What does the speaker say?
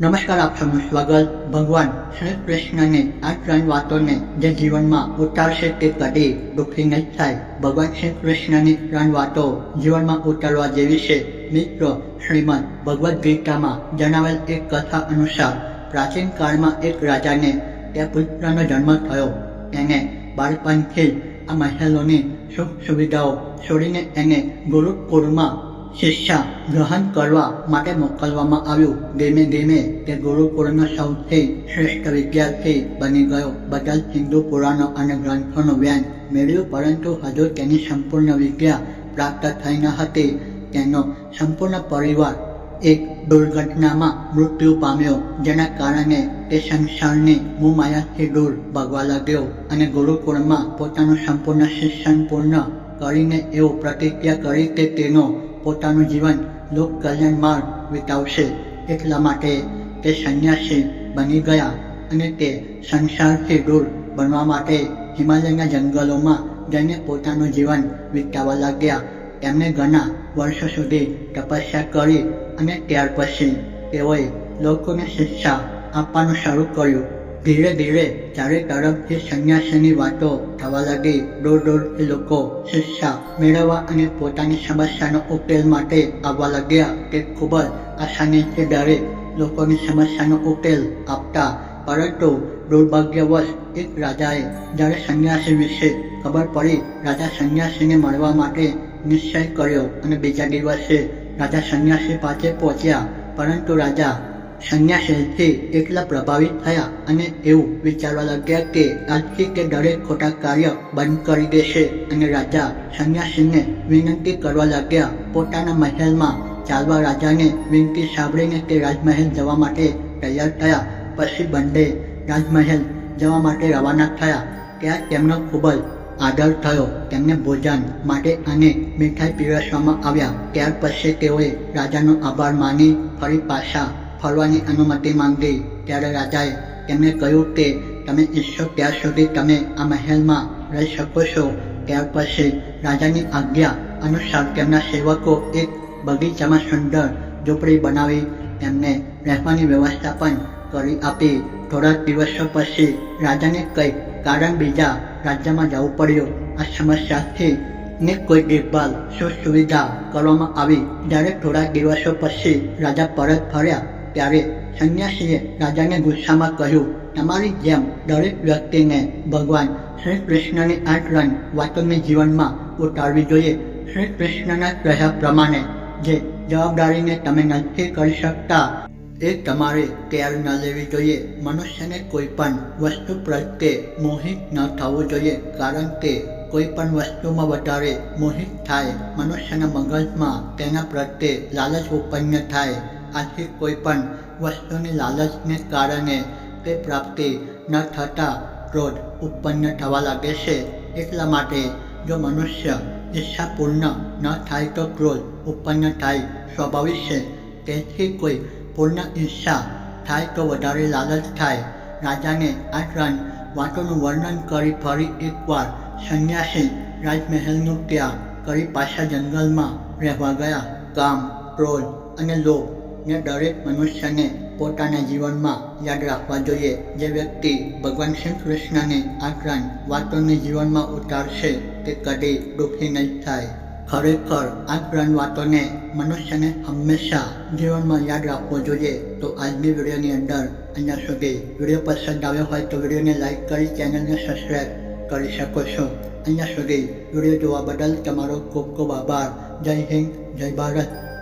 નમસ્કાર આપ સૌનું સ્વાગત. ભગવાન શ્રી કૃષ્ણને આ ત્રણ વાતોને જે જીવનમાં ઉતારશે તે કદી દુઃખી નહીં થાય. ભગવાન શ્રી કૃષ્ણની ત્રણ વાતો જીવનમાં ઉતારવા જેવી છે. મિત્રો, શ્રીમદ ભગવદ્ ગીતામાં જણાવેલ એક કથા અનુસાર પ્રાચીન કાળમાં એક રાજાને તે પુત્રનો જન્મ થયો. એને બાળપણથી આ મહેલોની સુખ સુવિધાઓ છોડીને એને ગુરુકુળમાં શિક્ષા ગ્રહણ કરવા માટે મોકલવામાં આવ્યું ધીમે ધીમે તે ગુરુકુળનો સૌથી શ્રેષ્ઠ વિદ્યાર્થી બની ગયો બધા જ હિન્દુ પુરાણો અને ગ્રંથોનું જ્ઞાન મેળવ્યું પરંતુ હજુ તેની સંપૂર્ણ વિદ્યા પ્રાપ્ત થઈ ન હતી તેનો સંપૂર્ણ પરિવાર એક દુર્ઘટનામાં મૃત્યુ પામ્યો જેના કારણે તે સંસારની મુમાયાથી દૂર ભાગવા લાગ્યો અને ગુરુકુળમાં પોતાનું સંપૂર્ણ શિક્ષણ પૂર્ણ કરીને એવું પ્રતિજ્ઞા કરી કે તેનો પોતાનું જીવન લોક કલ્યાણ વિતાવશે. એટલા માટે તે સંન્યાસી બની ગયા અને તે સંસારથી દૂર બનવા માટે હિમાલયના જંગલોમાં જઈને પોતાનું જીવન વિતાવવા લાગ્યા. તેમણે ઘણા વર્ષો સુધી તપસ્યા કરી અને ત્યાર પછી તેઓએ લોકોને શિક્ષા આપવાનું શરૂ કર્યું. ધીરે ધીરે ચારે તરફથી સંન્યાસીની વાતો થવા લાગી, દૂર દૂરથી લોકો શિક્ષા મેળવવા અને પોતાની સમસ્યાનો ઉકેલ માટે આવવા લાગ્યા તે ખૂબ જ આસાનીથી ડરે લોકોની સમસ્યાનો ઉકેલ આપતા, પરંતુ દુર્ભાગ્યવશ એક રાજાએ જ્યારે સંન્યાસી વિશે ખબર પડી, રાજા સંન્યાસીને મળવા માટે નિશ્ચય કર્યો અને બીજા દિવસે રાજા સંન્યાસી પાસે પહોંચ્યા, પરંતુ રાજા સંન્યાસીથી એટલા પ્રભાવિત થયા અને એવું વિચારવા લાગ્યા કે આજથી તે દરેક ખોટા કાર્ય બંધ કરી દેશે અને રાજા સંન્યાસીને વિનંતી કરવા લાગ્યા. પોતાના મહેલમાં ચાલવા રાજાને વિનંતી સાંભળીને તે રાજમહેલ જવા માટે તૈયાર થયા. પછી બંને રાજમહેલ જવા માટે રવાના થયા. ત્યાં તેમનો ખૂબ જ આદર થયો. તેમને ભોજન માટે અને મીઠાઈ પીરસવામાં આવ્યા. ત્યાર પછી તેઓએ રાજાનો આભાર માની ફરી પાછા ફરવાની અનુમતિ માંગી. ત્યારે રાજાએ તેમને કહ્યું કે, તમે ઈચ્છો ત્યાં સુધી તમે આ મહેલમાં રહી શકો છો. ત્યાર પછી રાજાની આજ્ઞા અનુસાર તેમના સેવકો એક બગીચામાં સુંદર ઝૂંપડી બનાવી તેમને રહેવાની વ્યવસ્થા પણ કરી આપી. થોડા દિવસો પછી રાજાને કંઈક કારણ બીજા રાજ્યમાં જવું પડ્યું. આ સમસ્યાથી ને કોઈ દેખભાલ સુખ સુવિધા કરવામાં આવી. જ્યારે થોડા દિવસો પછી રાજા પરત ફર્યા ત્યારે સંન્યાસીએ રાજાને ગુસ્સામાં કહ્યું, તમારી જેમ દરેક વ્યક્તિને ભગવાન શ્રી કૃષ્ણની આ ત્રણ વાતોને જીવનમાં ઉતારવી જોઈએ. શ્રી કૃષ્ણના કહ્યા પ્રમાણે જે જવાબદારીને તમે નથી કરી શકતા, એ તમારે કેર ન લેવી જોઈએ. મનુષ્યને કોઈ પણ વસ્તુ પ્રત્યે મોહિત ન થવું જોઈએ, કારણ કે કોઈ પણ વસ્તુમાં વધારે મોહિત થાય, મનુષ્યના મગજમાં તેના પ્રત્યે લાલચ ઉત્પન્ન થાય આથી કોઈ પણ વસ્તુની લાલચને કારણે તે પ્રાપ્તિ ન થતાં ક્રોધ ઉત્પન્ન થવા લાગે છે. એટલા માટે જો મનુષ્ય ઈચ્છા પૂર્ણ ન થાય તો ક્રોધ ઉત્પન્ન થાય સ્વાભાવિક છે. તેથી કોઈ પૂર્ણ ઈચ્છા થાય તો વધારે લાલચ થાય. રાજાને આ ત્રણ વાતોનું વર્ણન કરી ફરી એકવાર સંન્યાસી રાજમહેલનું ત્યાગ કરી પાછા જંગલમાં રહેવા ગયા. કામ, ક્રોધ અને લોભ ને દરેક મનુષ્યને પોતાના જીવનમાં યાદ રાખવા જોઈએ. જે વ્યક્તિ ભગવાન શ્રી કૃષ્ણની આ ત્રણ વાતોને જીવનમાં ઉતારશે, તે કદી દુઃખી નહીં થાય. ખરેખર આ ત્રણ વાતોને મનુષ્યને હંમેશા જીવનમાં યાદ રાખવો જોઈએ. તો આજની વિડીયોની અંદર અહીંયા સુધી. વીડિયો પસંદ આવ્યો હોય તો વિડીયોને લાઇક કરી, ચેનલને સબસ્ક્રાઈબ કરી શકો છો. અહીંયા સુધી. વીડિયો જોવા બદલ તમારો ખૂબ ખૂબ આભાર. જય હિન્દ, જય ભારત.